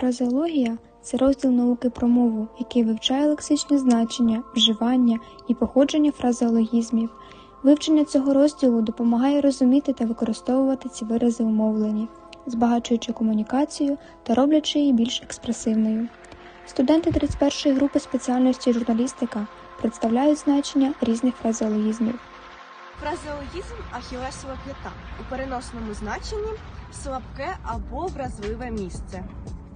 Фразеологія це розділ науки про мову, який вивчає лексичне значення, вживання і походження фразеологізмів. Вивчення цього розділу допомагає розуміти та використовувати ці вирази у мовленні, збагачуючи комунікацію та роблячи її більш експресивною. Студенти 31-ї групи спеціальності журналістика представляють значення різних фразеологізмів. Фразеологізм ахілесова п'ята у переносному значенні слабке або вразливе місце.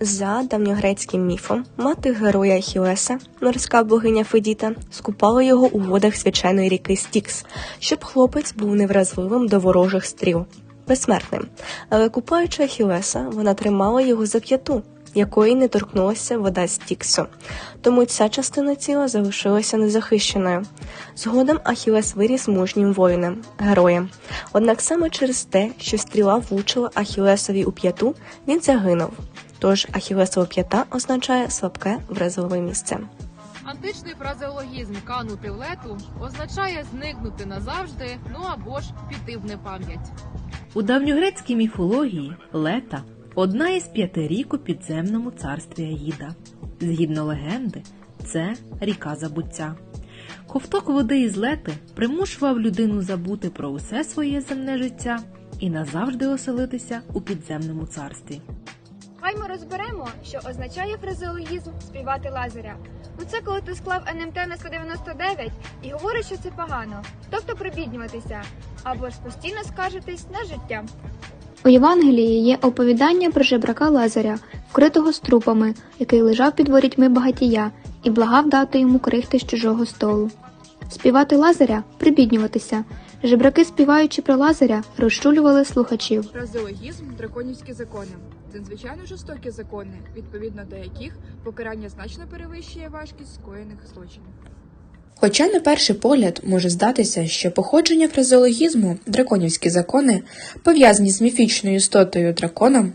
За давньогрецьким міфом, мати героя Ахілеса, морська богиня Федіта, скупала його у водах свяченої ріки Стікс, щоб хлопець був невразливим до ворожих стріл, безсмертним. Але купаючи Ахілеса, вона тримала його за п'яту, якої не торкнулася вода Стіксу. Тому ця частина тіла залишилася незахищеною. Згодом Ахілес виріс мужнім воїном, героєм. Однак саме через те, що стріла влучила Ахілесові у п'яту, він загинув. Тож Ахілесова п'ята означає слабке вразливе місце. Античний фразеологізм канути в лету означає зникнути назавжди, ну або ж піти в непам'ять. У давньогрецькій міфології Лета одна із п'яти рік у підземному царстві Аїда. Згідно легенди, це ріка забуття. Ковток води із лети примушував людину забути про усе своє земне життя і назавжди оселитися у підземному царстві. Хай ми розберемо, що означає фразеологізм співати лазаря. Ну це коли ти склав НМТ на 199 і говориш, що це погано, тобто прибіднюватися, або ж постійно скаржитись на життя. У Євангелії є оповідання про жебрака Лазаря, вкритого струпами, який лежав під ворітьми багатія і благав дати йому крихти з чужого столу. Співати Лазаря прибіднюватися. Жебраки, співаючи про Лазаря, розчулювали слухачів. Фразеологізм драконівські закони. Це надзвичайно жорстокі закони, відповідно до яких покарання значно перевищує важкість скоєних злочинів. Хоча на перший погляд може здатися, що походження фразеологізму драконівські закони пов'язані з міфічною істотою драконом,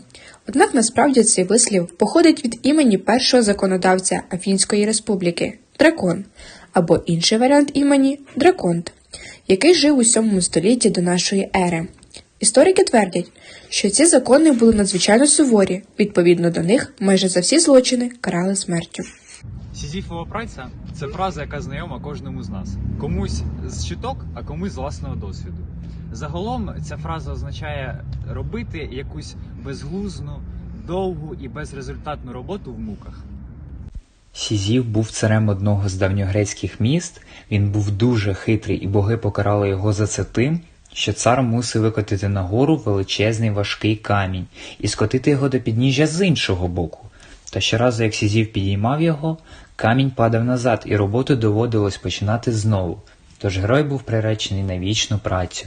однак насправді цей вислів походить від імені першого законодавця Афінської республіки дракон, або інший варіант імені драконт, який жив у 7 столітті до нашої ери. Історики твердять, що ці закони були надзвичайно суворі, відповідно до них майже за всі злочини карали смертю. Сізіфова праця це фраза, яка знайома кожному з нас. Комусь з чуток, а комусь з власного досвіду. Загалом ця фраза означає робити якусь безглузну, довгу і безрезультатну роботу в муках. Сізів був царем одного з давньогрецьких міст. Він був дуже хитрий, і боги покарали його за це тим, що цар мусив викотити нагору величезний важкий камінь і скотити його до підніжжя з іншого боку. Та щоразу, як Сізів підіймав його, камінь падав назад, і роботу доводилось починати знову. Тож герой був приречений на вічну працю.